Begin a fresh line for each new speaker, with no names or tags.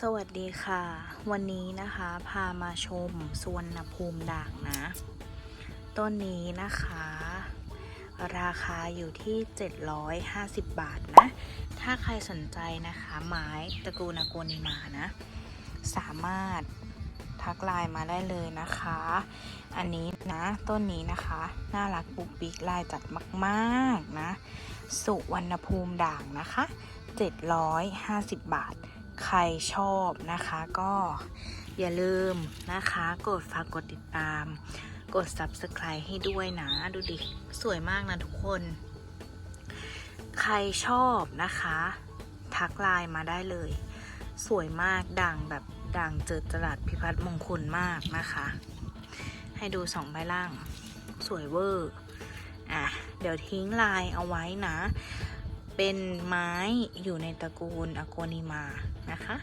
สวัสดีค่ะ วันนี้นะคะพามาชมสวนภูมิด่างนะ ต้นนี้นะคะ ราคาอยู่ที่ 750 บาทนะ ถ้าใครสนใจนะคะไม้ตระกูลอโกนิมานะ สามารถทักไลน์มาได้เลยนะคะ อันนี้นะ ต้นนี้นะคะ น่ารักปุกปิกลายจัดมาก ๆ นะ สุวรรณภูมิด่างนะคะ 750 บาท ใครชอบนะคะก็อย่าลืมนะคะกดฝากกดติดตาม กด subscribe ให้ด้วยนะ ดูดิ สวยมากนะทุกคน ใครชอบนะคะ ทักไลน์มาได้เลย สวยมากด่างแบบด่างเจิดจรัสพิพัฒน์มงคลมากนะคะ ให้ดูสองใบล่าง สวยเวอร์อะเดี๋ยวทิ้งไลายเอาไว้นะ เป็นไม้อยู่ในตระกูลอโกนิมานะคะ